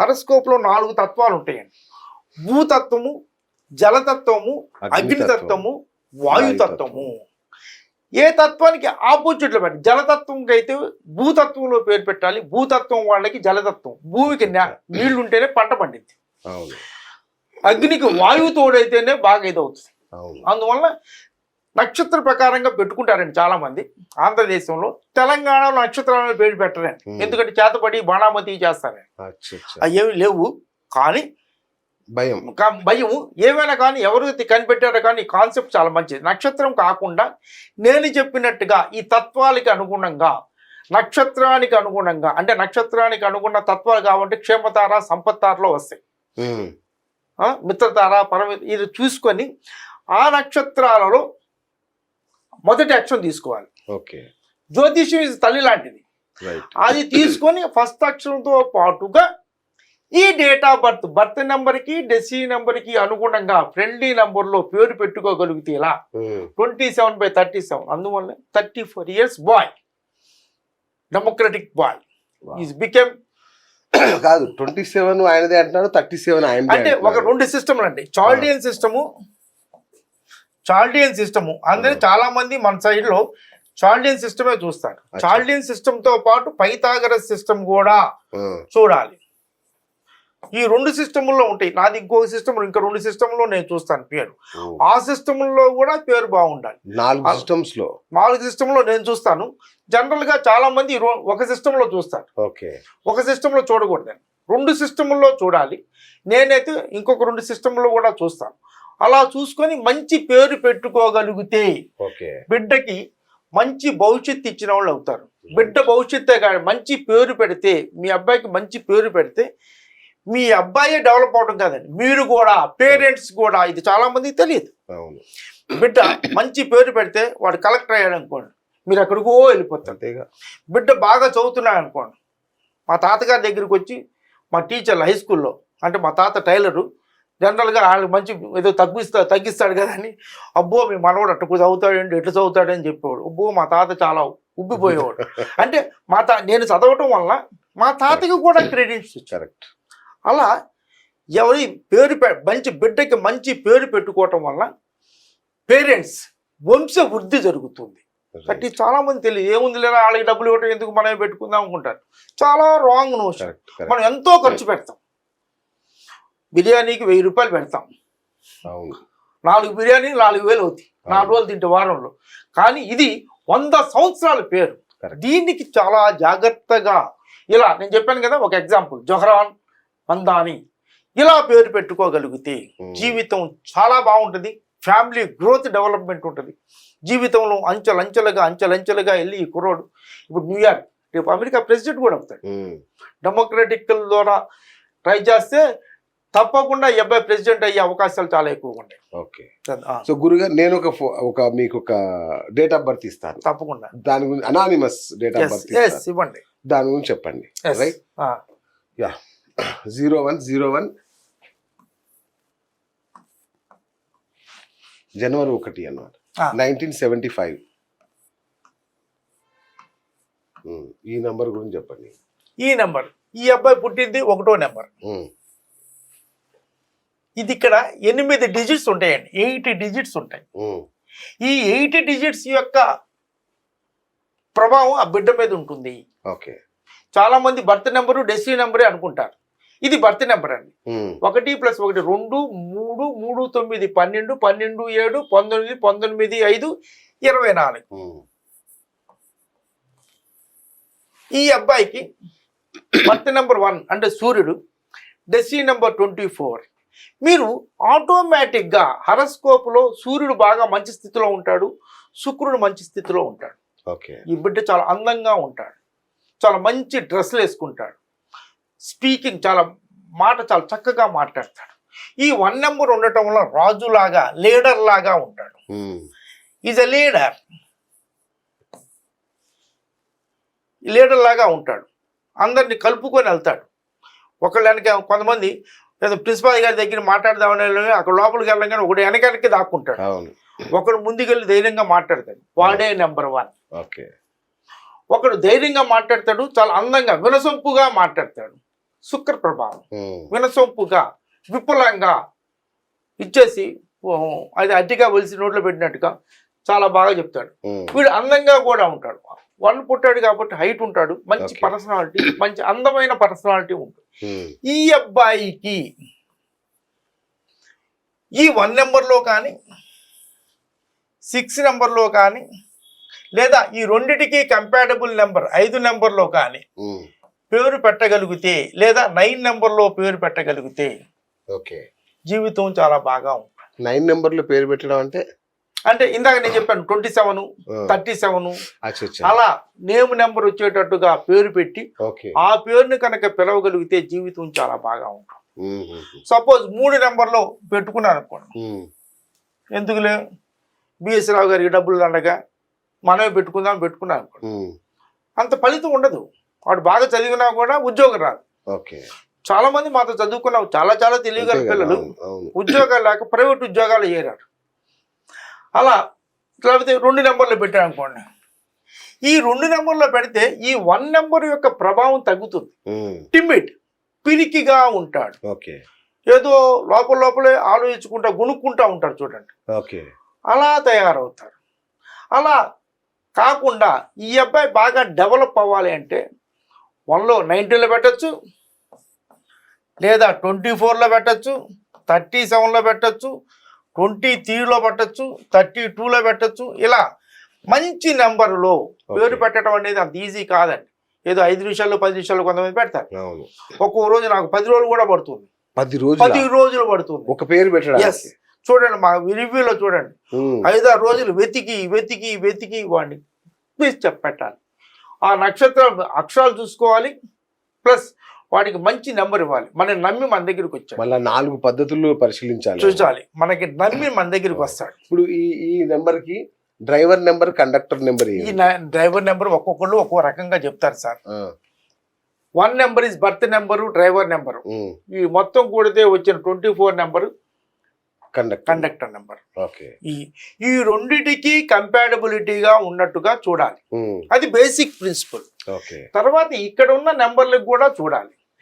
హరస్కోప్లో నాలుగు తత్వాలు ఉంటాయండి భూతత్వము జలతత్వము అగ్నితత్వము వాయుతత్వము. ఏ తత్వానికి ఆపోజిట్లో పెట్టి జలతత్వంకి అయితే భూతత్వంలో పేరు పెట్టాలి. భూతత్వం వాళ్ళకి జలతత్వం. భూమికి నీళ్ళు ఉంటేనే పంట పండింది అగ్నికి వాయువు తోడైతేనే బాగా ఇదవుతుంది. అందువల్ల నక్షత్ర ప్రకారంగా పెట్టుకుంటారండి చాలా మంది ఆంధ్రదేశంలో తెలంగాణలో నక్షత్రాలను పేరు పెట్టరండి. ఎందుకంటే చేతపడి బాణామతి చేస్తారండి. అవి ఏమి లేవు. కానీ భయం. భయం ఏమైనా కానీ ఎవరు కనిపెట్టారో కానీ కాన్సెప్ట్ చాలా మంచిది. నక్షత్రం కాకుండా నేను చెప్పినట్టుగా ఈ తత్వాలకి అనుగుణంగా నక్షత్రానికి అనుగుణంగా అంటే నక్షత్రానికి అనుగుణ తత్వాలు కావాలంటే క్షేమతార సంపత్తారలో వస్తాయి. మిత్రతార పరమి ఇది చూసుకొని ఆ నక్షత్రాలలో మొదటి అక్షరం తీసుకోవాలి. ఓకే. జ్యోతిష్యం ఇది తల్లి లాంటిది. అది తీసుకొని ఫస్ట్ అక్షరంతో పాటుగా ఈ డేట్ ఆఫ్ బర్త్ బర్త్ నెంబర్కి డెసి నెంబర్కి అనుగుణంగా ఫ్రెండ్లీ నెంబర్లో పేరు పెట్టుకోగలిగితే ఇలా twenty seven by thirty seven అందువల్ల thirty four years boy democratic boy. Is become కాదు ట్వంటీ సెవెన్ ఆయనదే అంటున్నాడు థర్టీ సెవెన్ ఆయన అంటే ఒక రెండు సిస్టమ్లు అండి. చాల్డియన్ సిస్టము చాల్డియన్ సిస్టము అందరూ చాలా మంది మన side లో చాల్డియన్ సిస్టమే చూస్తారు. చాల్డియన్ సిస్టమ్తో పాటు పైథాగరస్ సిస్టమ్ కూడా చూడాలి. ఈ రెండు సిస్టముల్లో ఉంటాయి. నాది ఇంకొక సిస్టమ్ ఇంకా రెండు సిస్టంలో నేను చూస్తాను పేరు. ఆ సిస్టంలో కూడా పేరు బాగుండాలి. నాలుగు సిస్టమ్స్లో నాలుగు సిస్టంలో నేను చూస్తాను. జనరల్గా చాలా మంది ఒక సిస్టంలో చూస్తారు. ఓకే. ఒక సిస్టంలో చూడకూడదు. రెండు సిస్టంలో చూడాలి. నేనైతే ఇంకొక రెండు సిస్టంలో కూడా చూస్తాను. అలా చూసుకొని మంచి పేరు పెట్టుకోగలిగితే ఓకే. బిడ్డకి మంచి భవిష్యత్తు ఇచ్చిన వాళ్ళు అవుతారు. బిడ్డ భవిష్యత్తే కాదు మంచి పేరు పెడితే మీ అబ్బాయికి మంచి పేరు పెడితే మీ అబ్బాయే డెవలప్ అవడం కాదండి. మీరు కూడా పేరెంట్స్ కూడా ఇది చాలా మందికి తెలియదు. బిడ్డ మంచి పేరు పెడితే వాడు కలెక్టర్ అయ్యాడు అనుకోండి. మీరు ఎక్కడికో వెళ్ళిపోతారు. బిడ్డ బాగా చదువుతున్నాడు అనుకోండి. మా తాతగారి దగ్గరికి వచ్చి మా టీచర్లు హై స్కూల్లో అంటే మా తాత టైలరు జనరల్గా వాళ్ళు మంచి ఏదో తగ్గిస్తా తగ్గిస్తాడు కదా అని అబ్బో మీ మనవాడు అట్ట చదువుతాడండి ఎట్లా చదువుతాడని చెప్పేవాడు. అబ్బో మా తాత చాలా ఉబ్బిపోయేవాడు. అంటే మా తా నేను చదవటం వల్ల మా తాతకి కూడా క్రెడిట్స్ ఇచ్చారు. కరెక్ట్ అలా ఎవరి పేరు పె- మంచి బిడ్డకి మంచి పేరు పెట్టుకోవటం వల్ల పేరెంట్స్ వంశ వృద్ధి జరుగుతుంది. బట్ ఇది చాలా మంది తెలియదు ఏముంది లేదా వాళ్ళకి డబ్బులు ఇవ్వటం ఎందుకు మనమే పెట్టుకుందాం అనుకుంటారు. చాలా రాంగ్ నోషన్ మనం ఎంతో ఖర్చు పెడతాం. బిర్యానీకి వెయ్యి రూపాయలు పెడతాం. నాలుగు బిర్యానీ నాలుగు వేలు అవుతాయి. నాలుగు రోజులు తింటే వారంలో. కానీ ఇది వంద సంవత్సరాల పేరు. దీనికి చాలా జాగ్రత్తగా ఇలా నేను చెప్పాను కదా ఒక ఎగ్జాంపుల్ జొహరాన్ మందాని ఇలా పేరు పెట్టుకోగలిగితే Hmm. జీవితం చాలా బాగుంటుంది. ఫ్యామిలీ గ్రోత్ డెవలప్మెంట్ ఉంటుంది. జీవితంలో అంచెలంచెలుగా అంచెలంచెలుగా వెళ్ళి ఈ కుర్రోడు ఇప్పుడు న్యూయార్క్ రేపు అమెరికా ప్రెసిడెంట్ కూడా అవుతాడు. డెమోక్రటిక్ ద్వారా ట్రై చేస్తే తప్పకుండా ఈ అబ్బాయి ప్రెసిడెంట్ అయ్యే అవకాశాలు చాలా ఎక్కువగా ఉంటాయి ఓకే. సో గురుగారు నేను ఒక ఒక మీకు ఒక డేట్ ఆఫ్ బర్త్ ఇస్తాను. తప్పకుండా. దాని గురించి అనానిమస్ డేట్ ఆఫ్ బర్త్ ఇవ్వండి. దాని గురించి చెప్పండి. Right yeah. Zero one zero one. జనవరి ఒకటి అన్నమాట. Nineteen seventy five. ఈ నంబర్ గురించి చెప్పండి. ఈ నెంబర్. ఈ అబ్బాయి పుట్టింది ఒకటో నెంబర్. ఇది ఇక్కడ ఎనిమిది డిజిట్స్ ఉంటాయండి. ఎయిట్ డిజిట్స్ ఉంటాయి. ఈ ఎయిట్ డిజిట్స్ యొక్క ప్రభావం ఆ బిడ్డ మీద ఉంటుంది. ఓకే. చాలా మంది బర్త్ నెంబరు డెస్టినీ నెంబరే అనుకుంటారు. ఇది బర్త్ నెంబర్ అండి. ఒకటి ప్లస్ ఒకటి రెండు మూడు మూడు తొమ్మిది పన్నెండు పన్నెండు ఏడు పంతొమ్మిది పంతొమ్మిది ఐదు ఇరవై నాలుగు. ఈ అబ్బాయికి బర్త్ నెంబర్ వన్ అంటే సూర్యుడు డెస్సీ నెంబర్ ట్వంటీ ఫోర్. మీరు ఆటోమేటిక్గా హరస్కోప్లో సూర్యుడు బాగా మంచి స్థితిలో ఉంటాడు శుక్రుడు మంచి స్థితిలో ఉంటాడు. ఓకే. ఈ బిడ్డ చాలా అందంగా ఉంటాడు. చాలా మంచి డ్రెస్సులు వేసుకుంటాడు. స్పీకింగ్ చాలా మాట చాలా చక్కగా మాట్లాడతాడు. ఈ వన్ నెంబర్ ఉండటం వల్ల రాజులాగా లీడర్ లాగా ఉంటాడు. ఈజ్ ఎ లీడర్ లీడర్ లాగా ఉంటాడు. అందరిని కలుపుకొని వెళ్తాడు. ఒకళ్ళు వెనక కొంతమంది ఏదో ప్రిన్సిపాల్ గారి దగ్గర మాట్లాడదామని అక్కడ లోపలికి వెళ్ళగానే ఒకడు వెనక వెనక్కి దాక్కుంటాడు ఒకడు ముందుకెళ్ళి ధైర్యంగా మాట్లాడతాడు. వాడే నెంబర్ వన్. ఓకే. ఒకడు ధైర్యంగా మాట్లాడతాడు చాలా అందంగా వినసొంపుగా మాట్లాడతాడు. శుక్ర ప్రభావం. వినసొంపుగా విపులంగా ఇచ్చేసి అది అట్టిగా ఒలిసి నోట్లో పెట్టినట్టుగా చాలా బాగా చెప్తాడు. వీడు అందంగా కూడా ఉంటాడు. వన్ పుట్టాడు కాబట్టి హైట్ ఉంటాడు. మంచి. పర్సనాలిటీ మంచి అందమైన పర్సనాలిటీ ఉంటుంది. ఈ అబ్బాయికి ఈ వన్ నెంబర్లో కానీ సిక్స్ నెంబర్లో కానీ లేదా ఈ రెండిటికి కంపాటబుల్ నెంబర్ ఐదు నెంబర్లో కానీ పేరు పెట్టగలిగితే లేదా నైన్ నెంబర్లో పేరు పెట్టగలిగితే ఓకే. జీవితం చాలా బాగా ఉంటుంది. నైన్ నెంబర్లో పేరు పెట్టడం అంటే? అంటే ఇందాక నేను చెప్పాను ట్వంటీ సెవెన్ థర్టీ సెవెన్. అలా నేమ్ నెంబర్ వచ్చేటట్టుగా పేరు పెట్టి ఆ పేరుని కనుక పిలవగలిగితే జీవితం చాలా బాగా ఉంటుంది. ఉమ్, సపోజ్ మూడు నెంబర్లో పెట్టుకున్నాను అనుకోండి ఎందుకులే? బిఎస్ రావు గారికి డబ్బులు దండగా మనమే పెట్టుకుందాం పెట్టుకున్నాం అనుకోండి. ఉమ్, అంత ఫలితం ఉండదు. వాడు బాగా చదివినా కూడా ఉద్యోగం రాదు. ఓకే. చాలా మంది మాతో చదువుకున్నాం చాలా చాలా తెలియగల పిల్లలు ఉద్యోగాలు లేక ప్రైవేట్ ఉద్యోగాలు చేరారు. అలా లేకపోతే రెండు నెంబర్లు పెట్టారు అనుకోండి. ఈ రెండు నెంబర్లో పెడితే ఈ వన్ నెంబర్ యొక్క ప్రభావం తగ్గుతుంది. టిమిడ్ పిరికిగా ఉంటాడు. ఓకే. ఏదో లోపల లోపలే ఆలోచించుకుంటా గుణుక్కుంటా ఉంటారు చూడండి. ఓకే. అలా తయారవుతారు అలా కాకుండా ఈ అబ్బాయి బాగా డెవలప్ అవ్వాలి అంటే వన్లో నైన్టీన్లో పెట్టచ్చు లేదా ట్వంటీ ఫోర్లో పెట్టచ్చు థర్టీ సెవెన్లో పెట్టచ్చు ట్వంటీ త్రీలో పెట్టచ్చు థర్టీ టూలో పెట్టచ్చు ఇలా మంచి నెంబర్లో పేరు. పెట్టడం అనేది అంత ఈజీ కాదండి. ఏదో ఐదు నిమిషాలు పది నిమిషాలు కొంతమంది పెడతారు. అవును. ఒక్కో రోజు నాకు పది రోజులు కూడా పడుతుంది. పది రోజులు? పది రోజులు పడుతుంది. ఒక పేరు ఎస్ పెట్టడానికి చూడండి మా రివ్యూలో చూడండి. ఐదారు రోజులు వెతికి వెతికి వెతికి వాడిని ప్లీజ్ చెప్పెట్టాలి ఆ నక్షత్ర అక్షరాలు చూసుకోవాలి. ప్లస్ వాడికి మంచి నెంబర్ ఇవ్వాలి. మనం నమ్మి మన దగ్గరికి వచ్చాడు. మళ్ళా నాలుగు పద్ధతులు పరిశీలించాలి. చూసాలి మనకి నమ్మి మన దగ్గరికి వస్తాడు. ఇప్పుడు ఈ ఈ నెంబర్కి డ్రైవర్ నెంబర్ కండక్టర్ నెంబర్ ఈ డ్రైవర్ నెంబర్ ఒక్కొక్కళ్ళు ఒక్కో రకంగా చెప్తారు sir. One number is birth number driver number ఈ మొత్తం కూడితే వచ్చిన twenty four number conductor conductor number okay. ఈ ఈ రెండిటికి కంపాటబిలిటీగా ఉన్నట్టుగా చూడాలి. అది బేసిక్ ప్రిన్సిపల్ ఓకే. తర్వాత ఇక్కడ ఉన్న నెంబర్లకు కూడా చూడాలి.